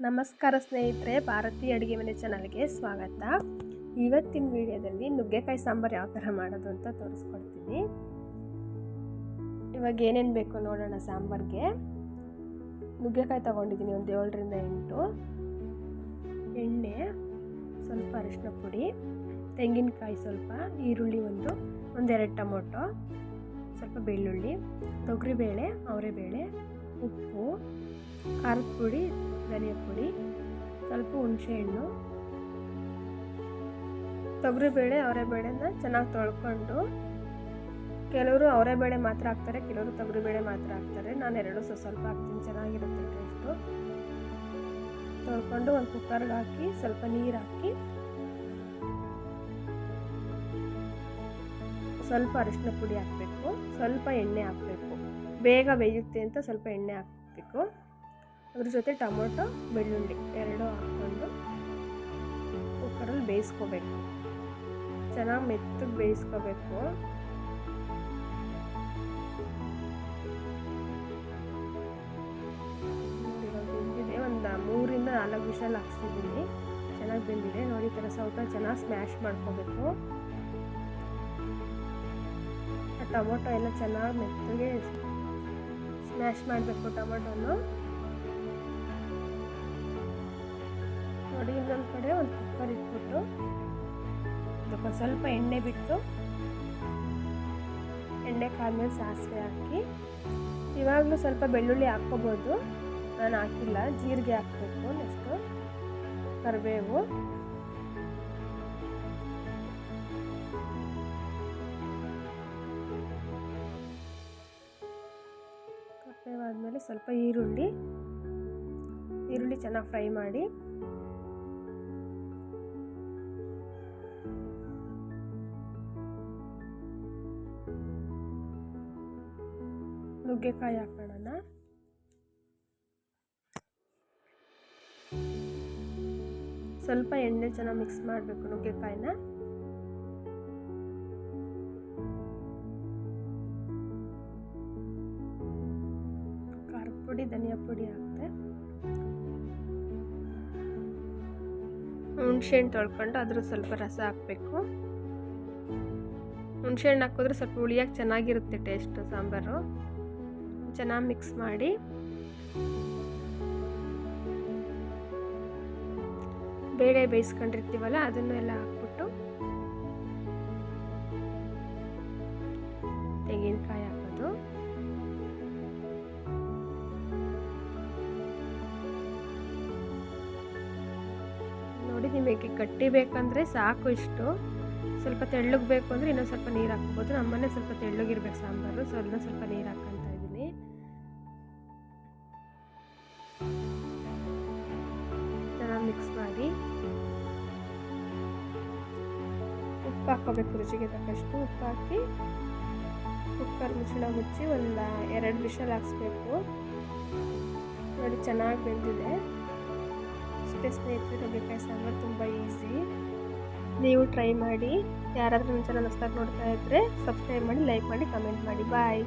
ನಮಸ್ಕಾರ ಸ್ನೇಹಿತರೆ ಭಾರತೀಯ ಅಡುಗೆ ಮನೆ ಚಾನಲ್ಗೆ ಸ್ವಾಗತ. ಇವತ್ತಿನ ವಿಡಿಯೋದಲ್ಲಿ ನುಗ್ಗೆಕಾಯಿ ಸಾಂಬಾರು ಯಾವ ಥರ ಮಾಡೋದು ಅಂತ ತೋರಿಸ್ಕೊಡ್ತೀನಿ. ಇವಾಗ ಏನೇನು ಬೇಕು ನೋಡೋಣ ಸಾಂಬಾರಿಗೆ. ನುಗ್ಗೆಕಾಯಿ ತೊಗೊಂಡಿದ್ದೀನಿ ಒಂದು ಏಳರಿಂದ ಎಂಟು. ಎಣ್ಣೆ, ಸ್ವಲ್ಪ ಅರಿಶಿನ ಪುಡಿ, ತೆಂಗಿನಕಾಯಿ ಸ್ವಲ್ಪ, ಈರುಳ್ಳಿ ಒಂದು, ಒಂದೆರಡು ಟೊಮೊಟೊ, ಸ್ವಲ್ಪ ಬೆಳ್ಳುಳ್ಳಿ, ತೊಗರಿಬೇಳೆ, ಅವರೆಬೇಳೆ, ಉಪ್ಪು, ಖಾರದ ಪುಡಿ ಧನಿಯಾ ಪುಡಿ, ಸ್ವಲ್ಪ ಹುಣಸೆಹಣ್ಣು ತೊಗರಿಬೇಳೆ ಅವರೆಬೇಳೆನ ಚೆನ್ನಾಗಿ ತೊಳ್ಕೊಂಡು ಕೆಲವರು ಅವರೆಬೇಳೆ ಮಾತ್ರ ಹಾಕ್ತಾರೆ, ಕೆಲವರು ತೊಗರಿಬೇಳೆ ಮಾತ್ರ ಹಾಕ್ತಾರೆ. ನಾನು ಎರಡು ಸ್ವಲ್ಪ ಸ್ವಲ್ಪ ಹಾಕ್ತೀನಿ, ಚೆನ್ನಾಗಿರುತ್ತೆ ಟೇಸ್ಟು ತೊಳ್ಕೊಂಡು ಒಂದು ಕುಕ್ಕರ್ಗೆ ಹಾಕಿ, ಸ್ವಲ್ಪ ನೀರು ಹಾಕಿ, ಸ್ವಲ್ಪ ಅರಿಶಿನ ಪುಡಿ ಹಾಕಬೇಕು, ಸ್ವಲ್ಪ ಎಣ್ಣೆ ಹಾಕಬೇಕು. ಬೇಗ ಬೇಯುತ್ತೆ ಅಂತ ಸ್ವಲ್ಪ ಎಣ್ಣೆ ಹಾಕಬೇಕು. ಅದ್ರ ಜೊತೆ ಟೊಮೊಟೊ, ಬೆಳ್ಳುಳ್ಳಿ ಎರಡು ಹಾಕ್ಕೊಂಡು ಕುಕ್ಕರಲ್ಲಿ ಬೇಯಿಸ್ಕೋಬೇಕು. ಚೆನ್ನಾಗಿ ಮೆತ್ತಗೆ ಬೇಯಿಸ್ಕೋಬೇಕು. ಒಂದು ಮೂರಿಂದ ನಾಲ್ಕು ವಿಷಲ್ ಹಾಕ್ಸಿದ್ದೀನಿ. ಚೆನ್ನಾಗಿ ಬೆಂದಿದೆ. ನೋಡಿ ಥರ ಸೌಟ ಚೆನ್ನಾಗಿ ಸ್ಮ್ಯಾಶ್ ಮಾಡ್ಕೋಬೇಕು. ಟೊಮೊಟೊ ಎಲ್ಲ ಚೆನ್ನಾಗಿ ಮೆತ್ತಗೆ ಸ್ಮ್ಯಾಶ್ ಮಾಡಬೇಕು ಟೊಮೊಟೊನು. ನೋಡಿ ಇನ್ನೊಂದು ಕಡೆ ಒಂದು ಕುಕ್ಕರ್ ಇಟ್ಬಿಟ್ಟು ಅದಕ್ಕೆ ಸ್ವಲ್ಪ ಎಣ್ಣೆ ಬಿಟ್ಟು ಎಣ್ಣೆ ಕಾದ್ಮೇಲೆ ಸಾಸಿವೆ ಹಾಕಿ. ಇವಾಗಲೂ ಸ್ವಲ್ಪ ಬೆಳ್ಳುಳ್ಳಿ ಹಾಕ್ಕೋಬೋದು. ನಾನು ಹಾಕಿಲ್ಲ, ಜೀರಿಗೆ ಹಾಕಬೇಕು ನೆಕ್ಸ್ಟು ಕರಿಬೇವು. ಕರಿಬೇವಾದ್ಮೇಲೆ ಸ್ವಲ್ಪ ಈರುಳ್ಳಿ. ಈರುಳ್ಳಿ ಚೆನ್ನಾಗಿ ಫ್ರೈ ಮಾಡಿ. ನುಗ್ಗೆಕಾಯಿ ಹಾಕೋಣ ಸ್ವಲ್ಪ ಎಣ್ಣೆ ಚೆನ್ನಾಗಿ ಮಿಕ್ಸ್ ಮಾಡಬೇಕು ನುಗ್ಗೆಕಾಯಿನ. ಖಾರದ ಪುಡಿ, ಧನಿಯಾ ಪುಡಿ ಹಾಕ್ತೆ. ಹುಣ್ಸೆಹಣ್ಣು ತೊಳ್ಕೊಂಡು ಅದ್ರ ಸ್ವಲ್ಪ ರಸ ಹಾಕಬೇಕು. ಹುಣ್ಸೆಹಣ್ಣು ಹಾಕಿದ್ರೆ ಸ್ವಲ್ಪ ಹುಳಿಯಾಗಿ ಚೆನ್ನಾಗಿರುತ್ತೆ ಟೇಸ್ಟು ಸಾಂಬಾರು. ಚೆನ್ನಾಗಿ ಮಿಕ್ಸ್ ಮಾಡಿ. ಬೇಳೆ ಬೇಯಿಸ್ಕೊಂಡಿರ್ತೀವಲ್ಲ, ಅದನ್ನೆಲ್ಲ ಹಾಕ್ಬಿಟ್ಟು ತೆಂಗಿನಕಾಯಿ ಹಾಕೋದು. ನೋಡಿ ನಿಮಗೆ ಗಟ್ಟಿ ಬೇಕಂದ್ರೆ ಸಾಕು ಇಷ್ಟು. ಸ್ವಲ್ಪ ತೆಳ್ಳಗೆ ಬೇಕು ಅಂದರೆ ಇನ್ನೊಂದು ಸ್ವಲ್ಪ ನೀರು ಹಾಕ್ಬೋದು. ನಮ್ಮನೆ ಸ್ವಲ್ಪ ತೆಳ್ಳಗಿರ್ಬೇಕು ಸಾಂಬಾರು, ಸೊ ಅದನ್ನ ಸ್ವಲ್ಪ ನೀರು ಹಾಕ್ಕೊಂತ ಉಪ್ಪು ಹಾಕ್ಕೋಬೇಕು ರುಚಿಗೆ ತಕ್ಕಷ್ಟು ಉಪ್ಪು ಹಾಕಿ ಕುಕ್ಕರ್ ಮುಚ್ಚಳ ಮುಚ್ಚಿ ಒಂದು ಎರಡು ವಿಷಲ್ ಹಾಕ್ಸ್ಬೇಕು. ನೋಡಿ ಚೆನ್ನಾಗಿ ಬೆಂದಿದೆ. ಅಷ್ಟೇ ಸ್ನೇಹಿತರೆ, ನುಗ್ಗೆಕಾಯಿ ಸಾಂಬಾರು ತುಂಬ ಈಸಿ ನೀವು ಟ್ರೈ ಮಾಡಿ, ಯಾರಾದರೂ ನನ್ನ ಚಾನಲ್ ಹೊಸ್ದಾಗಿ ನೋಡ್ತಾ ಇದ್ದರೆ ಸಬ್ಸ್ಕ್ರೈಬ್ ಮಾಡಿ ಲೈಕ್ ಮಾಡಿ ಕಮೆಂಟ್ ಮಾಡಿ. ಬಾಯ್